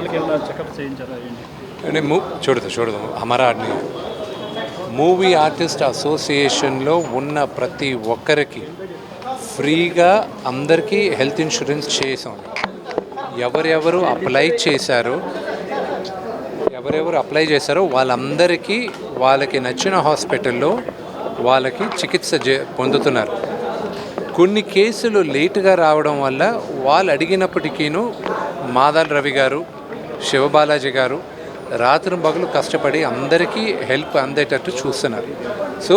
వాళ్ళకి అంటే చూడదు చూడదు. మూవీ ఆర్టిస్ట్ అసోసియేషన్లో ఉన్న ప్రతి ఒక్కరికి ఫ్రీగా అందరికీ హెల్త్ ఇన్సూరెన్స్ చేసాం ఎవరెవరు అప్లై చేశారో ఎవరెవరు అప్లై చేశారో వాళ్ళందరికీ వాళ్ళకి నచ్చిన హాస్పిటల్లో వాళ్ళకి చికిత్స పొందుతున్నారు. కొన్ని కేసులు లేటుగా రావడం వల్ల వాళ్ళు అడిగినప్పటికీను మాదాల్ రవి గారు శివబాలాజీ గారు రాత్రి పగలు కష్టపడి అందరికీ హెల్ప్ అందేటట్టు చూస్తున్నారు. సో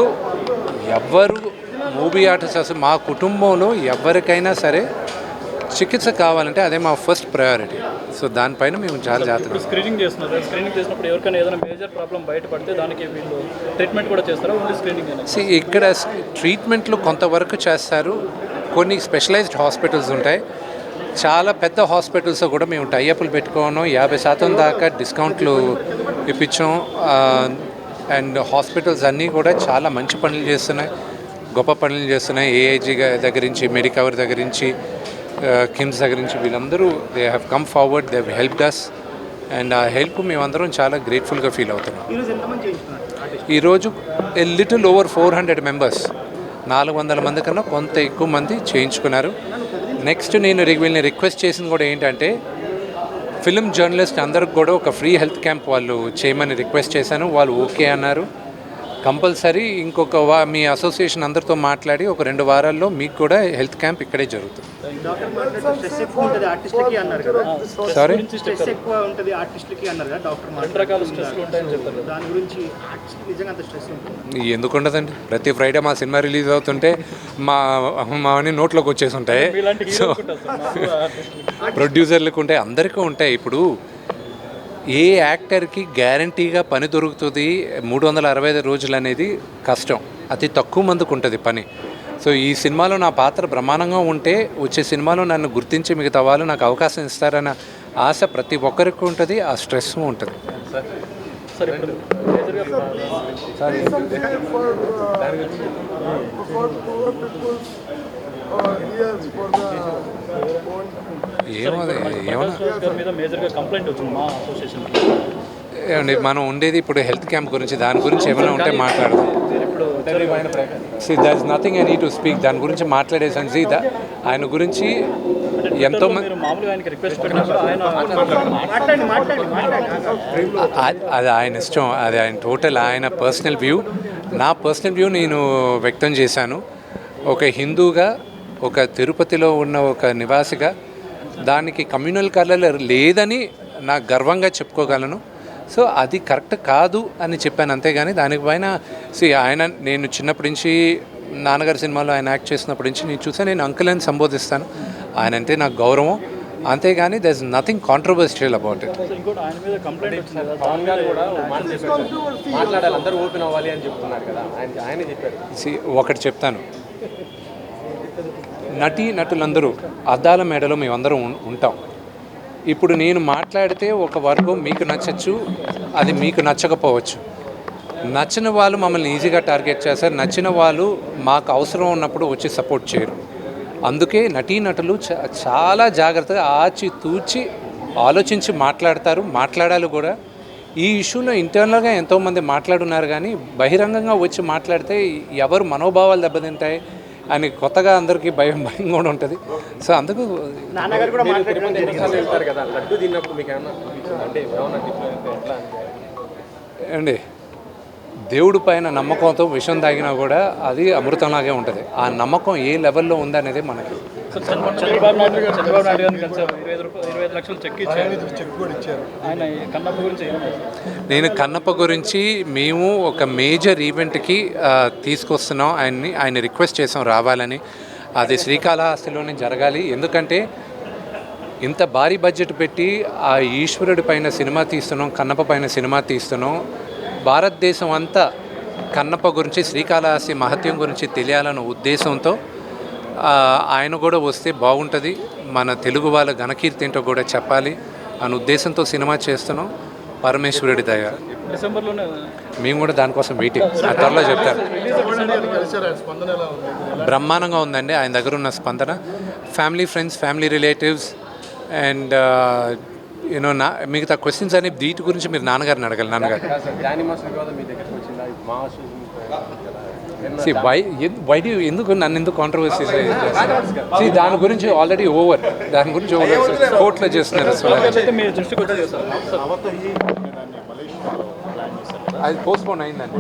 ఎవ్వరు మూవీ ఆర్టిస్ట్ అసలు మా కుటుంబంలో ఎవరికైనా సరే చికిత్స కావాలంటే అదే మా ఫస్ట్ ప్రయారిటీ. సో దానిపైన మేము చాలా జాగ్రత్త స్క్రీనింగ్ చేస్తున్నారు స్క్రీనింగ్ చేసినప్పుడు ఎవరికైనా ఏదైనా మేజర్ ప్రాబ్లం బయటపడితే దానికి వీళ్ళు ట్రీట్మెంట్ కూడా చేస్తారా? ఓన్లీ స్క్రీనింగ్ ఇక్కడ ట్రీట్మెంట్లు కొంతవరకు చేస్తారు. కొన్ని స్పెషలైజ్డ్ హాస్పిటల్స్ ఉంటాయి. చాలా పెద్ద హాస్పిటల్స్ కూడా మేము టైఅప్లు పెట్టుకోను యాభై శాతం దాకా డిస్కౌంట్లు ఇప్పించాం. అండ్ హాస్పిటల్స్ అన్నీ కూడా చాలా మంచి పనులు చేస్తున్నాయి. గొప్ప పనులు చేస్తున్నాయి. ఏఐజీ దగ్గర నుంచి మెడికవర్ దగ్గర నుంచి కిమ్స్ దగ్గర నుంచి వీళ్ళందరూ they have come forward they have helped us and ఆ హెల్ప్ మేమందరం చాలా గ్రేట్ఫుల్గా ఫీల్ అవుతున్నాం. ఈరోజు little over four hundred members నాలుగు వందల మంది కన్నా కొంత ఎక్కువ మంది చేయించుకున్నారు. నెక్స్ట్ నేను వీళ్ళని రిక్వెస్ట్ చేసింది కూడా ఏంటంటే ఫిలిం జర్నలిస్ట్ అందరికి కూడా ఒక ఫ్రీ హెల్త్ క్యాంప్ వాళ్ళు చేయమని రిక్వెస్ట్ చేశాను. వాళ్ళు ఓకే అన్నారు. కంపల్సరీ ఇంకొక వా మీ అసోసియేషన్ అందరితో మాట్లాడి ఒక రెండు వారాల్లో మీకు కూడా హెల్త్ క్యాంప్ ఇక్కడే జరుగుతుంది. సారీ ఎందుకు ఉండదండి? ప్రతి ఫ్రైడే మా సినిమా రిలీజ్ అవుతుంటే మా మా అన్ని నోట్లోకి వచ్చేసి ఉంటాయి సో ప్రొడ్యూసర్లకు ఉంటాయి అందరికీ ఉంటాయి. ఇప్పుడు ఏ యాక్టర్కి గ్యారంటీగా పని దొరుకుతుంది మూడు వందల అరవై ఐదు రోజులు అనేది కష్టం. అతి తక్కువ మందికి ఉంటుంది పని. సో ఈ సినిమాలో నా పాత్ర బ్రహ్మాండంగా ఉంటే వచ్చే సినిమాలో నన్ను గుర్తించి మిగతా వాళ్ళు నాకు అవకాశం ఇస్తారన్న ఆశ ప్రతి ఒక్కరికి ఉంటుంది ఆ స్ట్రెస్ ఉంటుంది. సార్ ఏమన్నా? కంప్లైంట్ వచ్చింది మా అసోసియేషన్ మనం ఉండేది ఇప్పుడు హెల్త్ క్యాంప్ గురించి దాని గురించి ఏమైనా ఉంటే మాట్లాడదాం. See there is nothing I need to speak దాని గురించి మాట్లాడేసాను సి ఆయన గురించి ఎంతో మంది మీరు మామూలుగా ఆయనకి రిక్వెస్ట్ పెట్టినప్పుడు ఆయన మాట్లాడండి మాట్లాడండి మాట్లాడండి. అది అది ఆయన ఇష్టం. అది ఆయన టోటల్ ఆయన పర్సనల్ వ్యూ నా పర్సనల్ వ్యూ నేను వ్యక్తం చేశాను. ఒక హిందూగా ఒక తిరుపతిలో ఉన్న ఒక నివాసిగా దానికి కమ్యూనల్ కలర్ లేదని నాకు గర్వంగా చెప్పుకోగలను. సో అది కరెక్ట్ కాదు అని చెప్పాను అంతేగాని దానిపైన సి ఆయన నేను చిన్నప్పటి నుంచి నాన్నగారి సినిమాలో ఆయన యాక్ట్ చేసినప్పటి నుంచి నేను చూసా నేను అంకుల్ అని సంబోధిస్తాను. ఆయన అంటే నాకు గౌరవం. అంతేగాని there is nothing controversial about it so ఇంకోటి ఆయన మీద కంప్లైంట్ వచ్చింది కదా. పవన్ గారు కూడా ఒక మాట చెప్పారు. సార్. మాట్లాడాలి అందరూ ఓపెన్ అవ్వాలి అని చెప్తున్నారు కదా. ఆయన ఆయనే చెప్పారు. See, ఒకటి చెప్తాను. నటీ నటులందరూ అద్దాల మేడలో మేమందరం ఉంటాం. ఇప్పుడు నేను మాట్లాడితే ఒక వర్గం మీకు నచ్చచ్చు అది మీకు నచ్చకపోవచ్చు. నచ్చిన వాళ్ళు మమ్మల్ని ఈజీగా టార్గెట్ చేస్తారు. నచ్చిన వాళ్ళు మాకు అవసరం ఉన్నప్పుడు వచ్చి సపోర్ట్ చేయరు. అందుకే నటీనటులు చ- చాలా జాగ్రత్తగా ఆచి తూచి ఆలోచించి మాట్లాడతారు. మాట్లాడాలి కూడా. ఈ ఇష్యూలో ఇంటర్నల్గా ఎంతోమంది మాట్లాడున్నారు కానీ బహిరంగంగా వచ్చి మాట్లాడితే ఎవరు మనోభావాలు దెబ్బతింటాయి? అని కొత్తగా అందరికీ భయం భయం కూడా ఉంటుంది. సో అందుకు నాన్నగారు కూడా కదా. లడ్డు తిన్నప్పుడు మీకు? అంటే అండి దేవుడి పైన నమ్మకంతో విషం తాగినా కూడా అది అమృతంలాగే ఉంటుంది. ఆ నమ్మకం ఏ లెవెల్లో ఉందనేది మనకి చంద్రబాబు నాయుడు గారు చంద్రబాబు నాయుడు గారిని కలిసారు ఇరవై ఐదు రూపాయలు ఇరవై ఐదు లక్షలు చెక్ ఇచ్చారు చెక్ కూడా ఇచ్చారు ఆయన కన్నప్ప గురించి నేను కన్నప్ప గురించి మేము ఒక మేజర్ ఈవెంట్కి తీసుకొస్తున్నాం. ఆయన్ని ఆయన రిక్వెస్ట్ చేసాం రావాలని. అది శ్రీకాళహస్తిలోనే జరగాలి. ఎందుకంటే ఇంత భారీ బడ్జెట్ పెట్టి ఆ ఈశ్వరుడి పైన సినిమా తీస్తున్నాం కన్నప్ప పైన సినిమా తీస్తున్నాం. భారతదేశం అంతా కన్నప్ప గురించి శ్రీకాళహస్తి మహత్యం గురించి తెలియాలన్న ఉద్దేశంతో ఆయన కూడా వస్తే బాగుంటుంది. మన తెలుగు వాళ్ళ ఘనకీర్తి ఏంటో కూడా చెప్పాలి అనే ఉద్దేశంతో సినిమా చేస్తున్నాం. పరమేశ్వరుడి దయ. మేము కూడా దానికోసం వెయిటింగ్ ఆ త్వరలో చెప్తాను. బ్రహ్మాండంగా ఉందండి. ఆయన దగ్గర ఉన్న స్పందన. Family friends family relatives and you know నా మిగతా క్వశ్చన్స్ అని వీటి గురించి మీరు నాన్నగారిని అడగాలి నాన్నగారు. సి వై వై డూ ఎందుకు నన్ను ఎందుకు కాంట్రవర్సీ సి దాని గురించి ఆల్రెడీ ఓవర్ దాని గురించి ఓవర్ కోర్టులో చేస్తున్నారు అది పోస్ట్ పోన్ అయిందండి